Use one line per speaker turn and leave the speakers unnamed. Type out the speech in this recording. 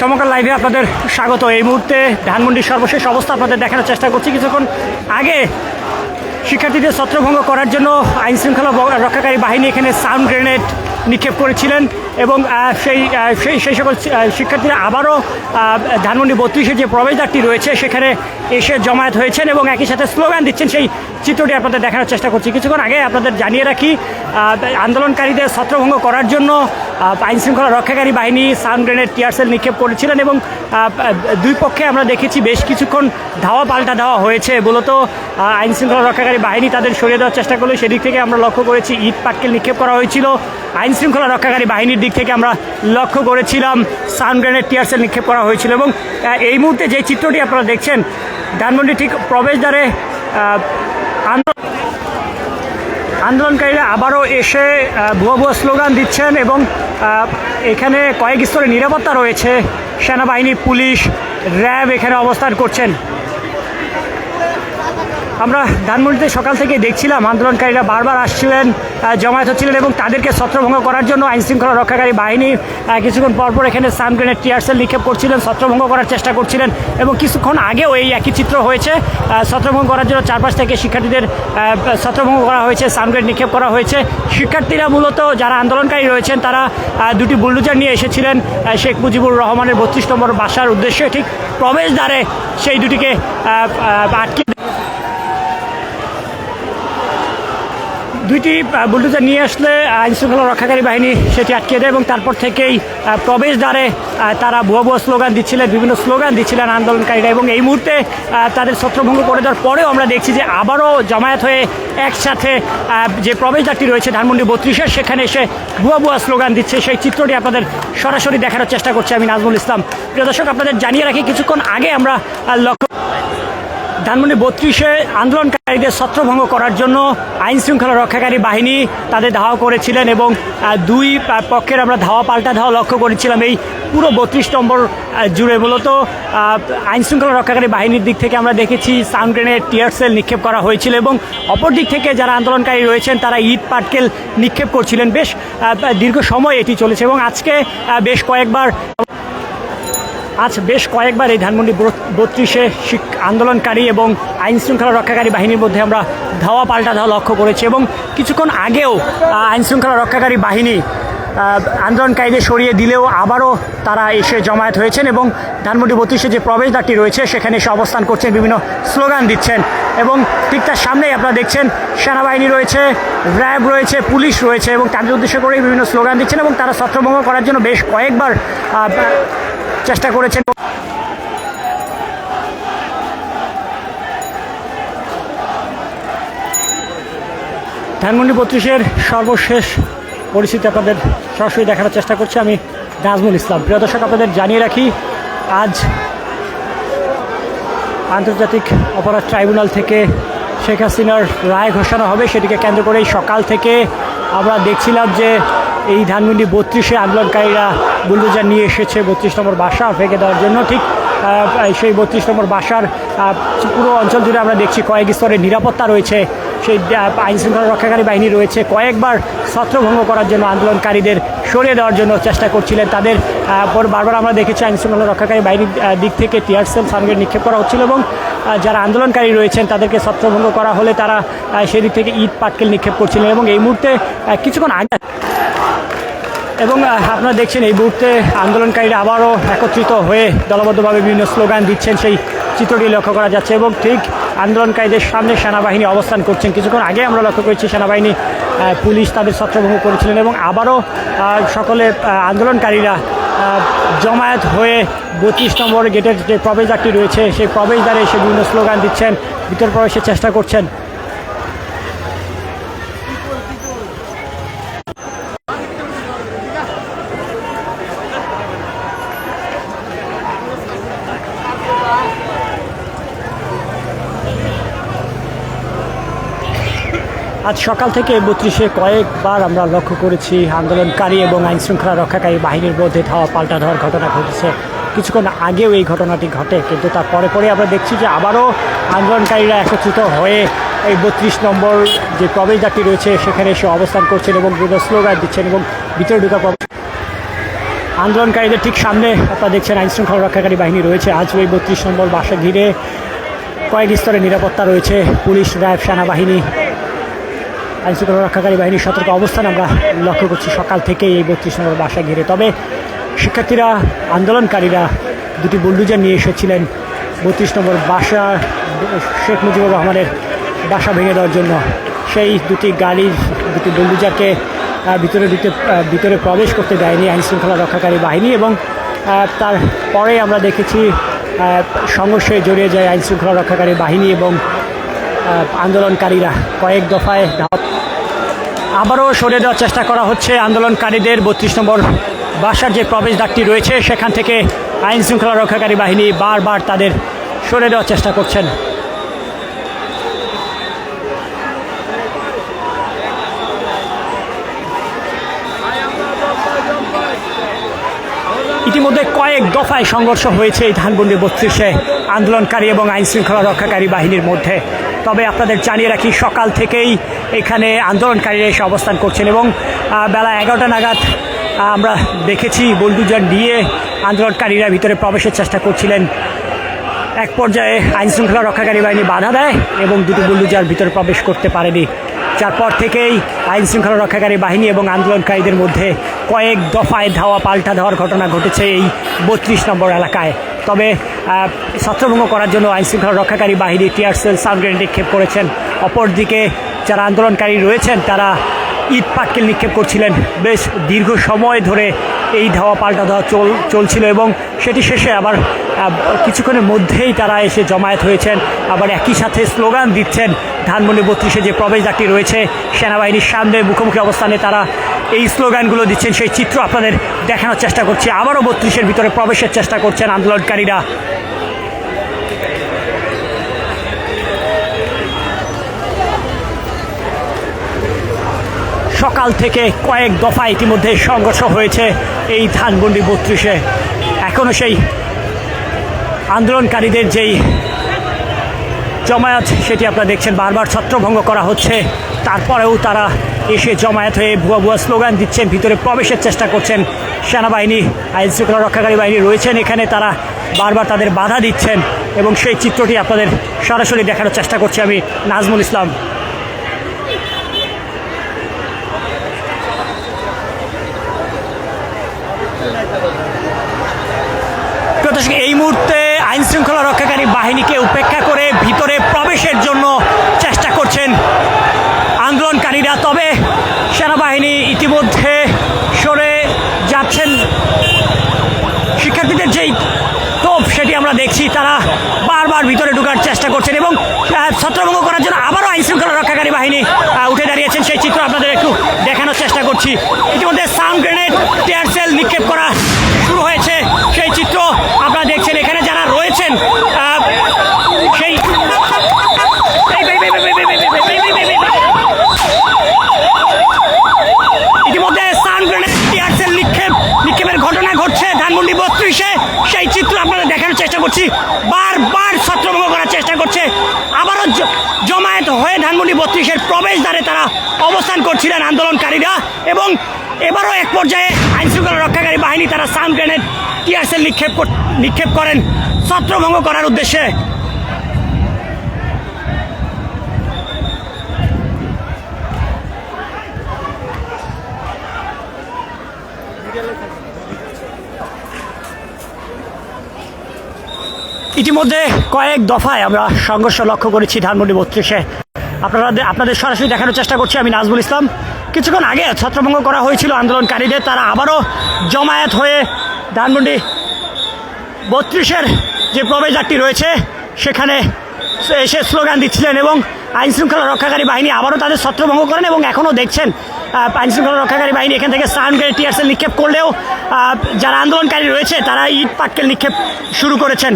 সমকাল লাইভে আপনাদের স্বাগত। এই মুহূর্তে ধানমন্ডির সর্বশেষ অবস্থা আপনাদের দেখানোর চেষ্টা করছি। কিছুক্ষণ আগে শিক্ষার্থীদের ছত্রভঙ্গ করার জন্য আইনশৃঙ্খলা রক্ষাকারী বাহিনী এখানে সাউন্ড গ্রেনেড নিক্ষেপ করেছিলেন। এবং সেই সেই সেই সকল শিক্ষার্থীরা আবারও ধানমন্ডি বত্রিশের যে প্রবেশদ্বারটি রয়েছে, সেখানে এসে জমায়েত হয়েছেন এবং একই সাথে স্লোগান দিচ্ছেন। সেই চিত্রটি আপনাদের দেখানোর চেষ্টা করছি। কিছুক্ষণ আগে আপনাদের জানিয়ে রাখি আন্দোলনকারীদের ছত্রভঙ্গ করার জন্য আইন শৃঙ্খলা রক্ষাকারী বাহিনী সাউন্ড গ্রেনেড টিয়ারসেল নিক্ষেপ করেছিলেন এবং দুই পক্ষে আমরা দেখেছি বেশ কিছুক্ষণ ধাওয়া পাল্টা দেওয়া হয়েছে। মূলত আইন শৃঙ্খলা রক্ষাকারী বাহিনী তাদের সরিয়ে দেওয়ার চেষ্টা করল সেদিক থেকে আমরা লক্ষ্য করেছি, ইট পাটকেল নিক্ষেপ করা হয়েছিল। আইন শৃঙ্খলা রক্ষাকারী বাহিনীর দিক থেকে আমরা লক্ষ্য করেছিলাম সাউন্ড গ্রেনেড টিয়ারসেল নিক্ষেপ করা হয়েছিল এবং এই মুহূর্তে যে চিত্রটি আপনারা দেখছেন, ধানমন্ডি ঠিক প্রবেশদ্বারে আন্দোলন আন্দোলনকারীরা আবারও এসে ভুয়া ভুয়া স্লোগান দিচ্ছেন এবং এখানে কয়েক স্তরে নিরাপত্তা রয়েছে। সেনাবাহিনী, পুলিশ, র্যাব এখানে অবস্থান করছেন। আমরা ধানমন্ডিতে সকাল থেকে দেখছিলাম, আন্দোলনকারীরা বারবার আসছিলেন জমায়েত হচ্ছিলেন এবং তাদেরকে ছত্রভঙ্গ করার জন্য আইন শৃঙ্খলা রক্ষাকারী বাহিনী কিছুক্ষণ পরপর এখানে সান গ্রেনেড টিয়ারসেল নিক্ষেপ করছিলেন, ছত্রভঙ্গ করার চেষ্টা করছিলেন এবং কিছুক্ষণ আগেও এই একই চিত্র হয়েছে ছত্রভঙ্গ করার জন্য চারপাশ থেকে শিক্ষার্থীদের ছত্রভঙ্গ করা হয়েছে, সান গ্রেনেড নিক্ষেপ করা হয়েছে। শিক্ষার্থীরা মূলত যারা আন্দোলনকারী রয়েছেন, তারা দুটি বুলডোজার নিয়ে এসেছিলেন শেখ মুজিবুর রহমানের বত্রিশ নম্বর বাসার উদ্দেশ্যে, ঠিক প্রবেশদ্বারে সেই দুটিকে আটকে দুইটি বুলডোজার নিয়ে আসলে আইন শৃঙ্খলা রক্ষাকারী বাহিনী সেটি আটকে দেয় এবং তারপর থেকেই প্রবেশদ্বারে তারা ভুয়া ভুয়া স্লোগান দিচ্ছিলেন, বিভিন্ন স্লোগান দিচ্ছিলেন আন্দোলনকারীরা এবং এই মুহূর্তে তাদের ছত্রভঙ্গ করে দেওয়ার পরেও আমরা দেখছি যে আবারও জামায়াত হয়ে একসাথে যে প্রবেশদ্বারটি রয়েছে ধানমন্ডি বত্রিশের সেখানে এসে ভুয়া ভুয়া স্লোগান দিচ্ছে। সেই চিত্রটি আপনাদের সরাসরি দেখানোর চেষ্টা করছি আমি নাজমুল ইসলাম। প্রিয় দর্শক, আপনাদের জানিয়ে রাখি, কিছুক্ষণ আগে আমরা লক্ষ্য ধানমন্ডি বত্রিশে আন্দোলনকারীদের ছত্রভঙ্গ করার জন্য আইন শৃঙ্খলা রক্ষাকারী বাহিনী তাদের ধাওয়া করেছিলেন এবং দুই পক্ষের আমরা ধাওয়া পাল্টা ধাওয়া লক্ষ্য করেছিলাম। এই পুরো বত্রিশ নম্বর জুড়ে মূলত আইন শৃঙ্খলা রক্ষাকারী বাহিনীর দিক থেকে আমরা দেখেছি সাউন্ড গ্রেনেড, টিয়ার সেল নিক্ষেপ করা হয়েছিল এবং অপর দিক থেকে যারা আন্দোলনকারী রয়েছেন, তারা ইট পাটকেল নিক্ষেপ করছিলেন। বেশ দীর্ঘ সময় এটি চলেছে এবং আজকে বেশ কয়েকবার আজ বেশ কয়েকবার এই ধানমন্ডি বত্রিশে আন্দোলনকারী এবং আইন শৃঙ্খলা রক্ষাকারী বাহিনীর মধ্যে আমরা ধাওয়া পাল্টা ধাওয়া লক্ষ্য করেছি এবং কিছুক্ষণ আগেও আহ, আইন শৃঙ্খলা রক্ষাকারী বাহিনী আন্দোলনকারীদের সরিয়ে দিলেও আবারও তারা এসে জমায়েত হয়েছেন এবং ধানমন্ডি বত্রিশে যে প্রবেশদ্বারটি রয়েছে সেখানে এসে অবস্থান করছেন বিভিন্ন স্লোগান দিচ্ছেন এবং ঠিক তার সামনেই আপনারা দেখছেন সেনাবাহিনী রয়েছে র্যাব রয়েছে পুলিশ রয়েছে এবং তাদের উদ্দেশ্য করেই বিভিন্ন স্লোগান দিচ্ছেন এবং তারা ছত্রভঙ্গ করার জন্য বেশ কয়েকবার চেষ্টা করেছেন। ধানমন্ডি বত্রিশের সর্বশেষ পরিস্থিতি আপনাদের সরাসরি দেখানোর চেষ্টা করছি। আমি নাজমুল ইসলাম। প্রিয় দর্শক, আপনাদের জানিয়ে রাখি, আজ আন্তর্জাতিক অপরাধ ট্রাইব্যুনাল থেকে শেখ হাসিনার রায় ঘোষণা হবে। সেটিকে কেন্দ্র করেই সকাল থেকে আমরা দেখছিলাম যে এই ধানমন্ডি বত্রিশে আন্দোলনকারীরা বুলডোজার নিয়ে এসেছে বত্রিশ নম্বর বাসা ভেঙে দেওয়ার জন্য। ঠিক সেই বত্রিশ নম্বর বাসার পুরো অঞ্চল জুড়ে আমরা দেখছি কয়েক স্তরের নিরাপত্তা রয়েছে। সেই আইন শৃঙ্খলা রক্ষাকারী বাহিনী রয়েছে। কয়েকবার ছত্রভঙ্গ করার জন্য আন্দোলনকারীদের সরিয়ে দেওয়ার জন্য চেষ্টা করছিলেন তাদের পর বারবার আমরা দেখেছি আইন শৃঙ্খলা রক্ষাকারী বাহিনীর দিক থেকে টিয়ারসেল সামগ্রী নিক্ষেপ করা হচ্ছিল এবং যারা আন্দোলনকারী রয়েছেন তাদেরকে ছত্রভঙ্গ করা হলে তারা সেদিক থেকে ইট, পাটকেল নিক্ষেপ করছিলেন এবং এই মুহূর্তে কিছুক্ষণ আগে এবং আপনারা দেখছেন এই মুহূর্তে আন্দোলনকারীরা আবারও একত্রিত হয়ে দলবদ্ধভাবে বিভিন্ন স্লোগান দিচ্ছেন। সেই চিত্রটি লক্ষ্য করা যাচ্ছে এবং ঠিক আন্দোলনকারীদের সামনে সেনাবাহিনী অবস্থান করছেন। কিছুক্ষণ আগে আমরা লক্ষ্য করেছি সেনাবাহিনী পুলিশ তাদের ছত্রভঙ্গ করেছিলেন এবং আবারও সকলে আন্দোলনকারীরা জমায়েত হয়ে বত্রিশ নম্বর গেটের যে প্রবেশদ্বারটি রয়েছে, সেই প্রবেশদ্বারে এসে বিভিন্ন স্লোগান দিচ্ছেন। ভিতর প্রবেশের চেষ্টা করছেন। আজ সকাল থেকে বত্রিশে কয়েকবার আমরা লক্ষ্য করেছি আন্দোলনকারী এবং আইন শৃঙ্খলা রক্ষাকারী বাহিনীর মধ্যে ধাওয়া পাল্টা ধাওয়ার ঘটনা ঘটেছে। কিছুক্ষণ আগেও এই ঘটনাটি ঘটে, কিন্তু তার পরে পরে আমরা দেখছি যে আবারও আন্দোলনকারীরা একত্রিত হয়ে এই বত্রিশ নম্বর যে প্রবেশদ্বারটি রয়েছে, সেখানে এসে অবস্থান করছেন এবং বিভিন্ন স্লোগান দিচ্ছেন এবং ভিতরে ঢুকা আন্দোলনকারীদের ঠিক সামনে আপনারা দেখছেন আইন শৃঙ্খলা রক্ষাকারী বাহিনী রয়েছে। আজ ওই বত্রিশ নম্বর বাসা ঘিরে কয়েক স্তরে নিরাপত্তা রয়েছে। পুলিশ, র্যাব, সেনাবাহিনী আইন শৃঙ্খলা রক্ষাকারী বাহিনীর সতর্ক অবস্থান আমরা লক্ষ্য করছি। সকাল থেকেই এই বত্রিশ নম্বর বাসা ঘিরে। তবে শিক্ষার্থীরা আন্দোলনকারীরা দুটি বুলডুজার নিয়ে এসেছিলেন বত্রিশ নম্বর বাসা শেখ মুজিবুর রহমানের বাসা ভেঙে দেওয়ার জন্য। সেই দুটি গাড়ির দুটি বুলডুজারকে ভিতরে দিতে ভিতরে প্রবেশ করতে দেয়নি আইন শৃঙ্খলা রক্ষাকারী বাহিনী এবং আহ, তারপরে আমরা দেখেছি সংঘর্ষে জড়িয়ে যায় আইন শৃঙ্খলা রক্ষাকারী বাহিনী এবং আন্দোলনকারীরা কয়েক দফায় আবারও সরে দেওয়ার চেষ্টা করা হচ্ছে আন্দোলনকারীদের। বত্রিশ নম্বর বাসার যে প্রবেশদ্বারটি রয়েছে, সেখান থেকে আইন শৃঙ্খলা রক্ষাকারী বাহিনী বারবার তাদের সরে দেওয়ার চেষ্টা করছেন। ইতিমধ্যে কয়েক দফায় সংঘর্ষ হয়েছে এই ধানবন্দি বত্রিশে আন্দোলনকারী এবং আইন শৃঙ্খলা রক্ষাকারী বাহিনীর মধ্যে। তবে আপনাদের জানিয়ে রাখি, সকাল থেকেই এখানে আন্দোলনকারীরা এসে অবস্থান করছেন এবং বেলা এগারোটা নাগাদ আমরা দেখেছি বন্দুকজন দিয়ে আন্দোলনকারীরা ভিতরে প্রবেশের চেষ্টা করছিলেন। এক পর্যায়ে আইন শৃঙ্খলা রক্ষাকারী বাহিনী বাধা দেয় এবং দুটি বুল্ডুজার ভিতরে প্রবেশ করতে পারেনি। যার পর থেকেই আইন শৃঙ্খলা রক্ষাকারী বাহিনী এবং আন্দোলনকারীদের মধ্যে কয়েক দফায় ধাওয়া পাল্টা ধাওয়ার ঘটনা ঘটেছে এই বত্রিশ নম্বর এলাকায়। তবে ছত্রভঙ্গ করার জন্য আইন শৃঙ্খলা রক্ষাকারী বাহিনী টিয়ারসেল সাউন্ড নিক্ষেপ করেছেন। অপরদিকে যারা আন্দোলনকারী রয়েছেন, তারা ইট পাটকেল নিক্ষেপ করছিলেন। বেশ দীর্ঘ সময় ধরে এই ধাওয়া পাল্টা ধাওয়া চল, চলছিল এবং সেটি শেষে আবার কিছুক্ষণের মধ্যেই তারা এসে জমায়েত হয়েছেন। আবার একই সাথে স্লোগান দিচ্ছেন ধানমন্ডি বত্রিশে যে প্রবেশদ্বারটি রয়েছে, সেনাবাহিনীর সামনে মুখোমুখি অবস্থানে তারা এই স্লোগানগুলো দিচ্ছেন, সেই চিত্র আপনাদের দেখানোর চেষ্টা করছি। আবারও বত্রিশের ভিতরে প্রবেশের চেষ্টা করছেন আন্দোলনকারীরা। সকাল থেকে কয়েক দফা ইতিমধ্যে সংঘর্ষ হয়েছে এই ধানমন্ডি বত্রিশে। এখনও সেই আন্দোলনকারীদের যেই জমায়েত, সেটি আপনারা দেখছেন। বারবার ছত্রভঙ্গ করা হচ্ছে। তারপরেও তারা এসে জমায়েত হয়ে ভুয়া ভুয়া স্লোগান দিচ্ছেন, ভিতরে প্রবেশের চেষ্টা করছেন। সেনাবাহিনী, আইন শৃঙ্খলা রক্ষাকারী বাহিনী রয়েছেন এখানে, তারা বারবার তাদের বাধা দিচ্ছেন এবং সেই চিত্রটি আপনাদের সরাসরি দেখানোর চেষ্টা করছি আমি, নাজমুল ইসলাম। এই মুহূর্তে আইন শৃঙ্খলা রক্ষাকারী বাহিনীকে উপেক্ষা করে ভিতরে প্রবেশের জন্য আন্দোলনকারীরা তবে সেনাবাহিনী ইতিমধ্যে সরে যাচ্ছেন। শিক্ষার্থীদের যেই তোপ, সেটি আমরা দেখছি, তারা বারবার ভিতরে ঢোকার চেষ্টা করছেন এবং ছত্রভঙ্গ করার জন্য আবারও আইন শৃঙ্খলা রক্ষাকারী বাহিনী উঠে দাঁড়িয়েছেন। সেই চিত্র আপনাদের একটু দেখানোর চেষ্টা করছি। ইতিমধ্যে সাউন্ড গ্রেনেড, টিয়ার সেল নিক্ষেপ করা ধানমন্ডি বত্রিশে সেই চিত্র আপনাদের দেখানোর চেষ্টা করছি। বারবার ছত্রভঙ্গ করার চেষ্টা করছে। আবারও জমায়েত হয়ে ধানমন্ডি বত্রিশের প্রবেশদ্বারে তারা অবস্থান করছিলেন আন্দোলনকারীরা এবং এবারও এক পর্যায়ে আইন শৃঙ্খলা রক্ষাকারী বাহিনী তারা সাম গ্রেনেড টিয়ারসেল নিক্ষেপ নিক্ষেপ করেন। ছত্রভঙ্গ করার উদ্দেশ্যে ইতিমধ্যে কয়েক দফায় আমরা সংঘর্ষ লক্ষ্য করেছি ধানমন্ডি বত্রিশে। আপনারা আপনাদের সরাসরি দেখানোর চেষ্টা করছি আমি নাজমুল ইসলাম। কিছুক্ষণ আগে ছত্রভঙ্গ করা হয়েছিল আন্দোলনকারীদের, তারা আবারও জমায়েত হয়ে ধানমন্ডি বত্রিশের যে প্রবেশদ্বারটি রয়েছে, সেখানে এসে স্লোগান দিচ্ছিলেন এবং আইন শৃঙ্খলা রক্ষাকারী বাহিনী আবারও তাদের ছত্রভঙ্গ করেন এবং এখনও দেখছেন আইন শৃঙ্খলা রক্ষাকারী বাহিনী এখান থেকে সাউন্ড গ্রেড টিয়ারসেল নিক্ষেপ করলেও যারা আন্দোলনকারী রয়েছে তারা ইট পাটকেল নিক্ষেপ শুরু করেছেন।